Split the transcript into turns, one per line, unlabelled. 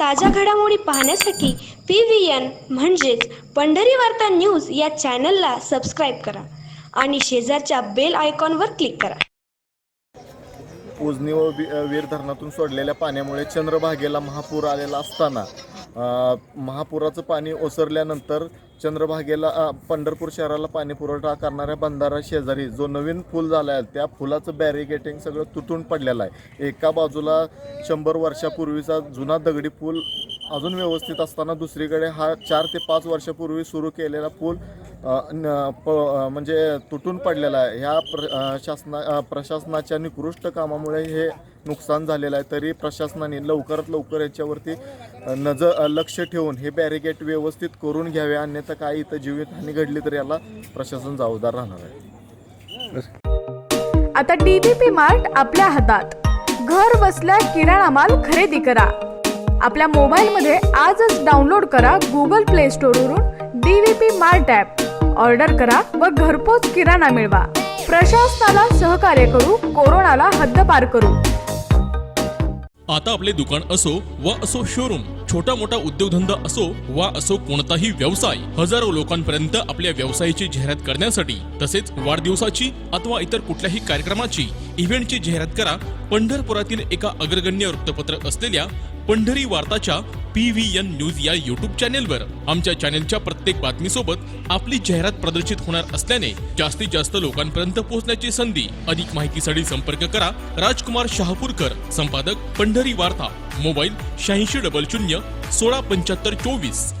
ताज्या घडामोडी पाहण्यासाठी पी व्ही एन म्हणजेच पंढरी वार्ता न्यूज या चॅनलला सबस्क्राईब करा आणि शेजारच्या बेल आयकॉनवर क्लिक करा.
उजनी व वीर धरणातून सोडलेल्या पाण्यामुळे चंद्रभागेला महापूर आलेला असताना महापुराचं पाणी ओसरल्यानंतर चंद्रभागेला पंढरपूर शहराला पाणी पुरवठा करणाऱ्या बंधारा शेजारी जो नवीन पूल झाला आहे त्या पुलाचं बॅरिगेटिंग सगळं तुटून पडलेलं आहे. एका बाजूला शंभर वर्षापूर्वीचा जुना दगडी पूल अजून व्यवस्थित असताना दुसरीकडे हा चार ते पाच वर्षापूर्वी सुरू केलेला पूल न- प म्हणजे तुटून पडलेला आहे. ह्या प्र शासना प्रशासनाच्या निकृष्ट कामामुळे हे नुकसान झालेलं आहे. तरी प्रशासनाने लवकरात लवकर याच्यावरती नजर लक्ष ठेवून हे बॅरिगेट व्यवस्थित करून घ्यावे. अन्यथा काही इथं जीवितहानी घडली तर याला प्रशासन जबाबदार राहणार आहे.
आता डीबीपी मार्ट आपल्या हातात. घर बसल्या किराणा माल खरेदी करा. आपल्या मोबाईलमध्ये आजच डाउनलोड करा Google Play V P Mart app. Order करा व घरपोच किराणा मिळवा. प्रशासनाला सहकार्य करू कोरोनाला हद्दपार करू.
आता आपले दुकान असो व असो शोरूम छोटा मोठा उद्योगधंदा असो वा असो कोणताही व्यवसाय हजारो लोकांपर्यंत आपल्या व्यवसायाची जाहिरात करण्यासाठी तसेच वाढदिवसाची अथवा इतर कुठल्याही कार्यक्रमाची इव्हेंटची जाहिरात करा. पंढरपुरातील एका अग्रगण्य वृत्तपत्र असलेल्या पंढरी वार्ताच्या पी व्ही एन न्यूज या युट्यूब चॅनेलवर आमच्या चॅनेलच्या प्रत्येक बातमीसोबत आपली जाहिरात प्रदर्शित होणार असल्याने जास्तीत जास्त लोकांपर्यंत पोहोचण्याची संधी अधिक माहितीसाठी संपर्क करा. राजकुमार शहापूरकर संपादक पंढरी वार्ता. मोबाईल शहाऐंशी डबल शून्य सोळा पंच्याहत्तर चोवीस.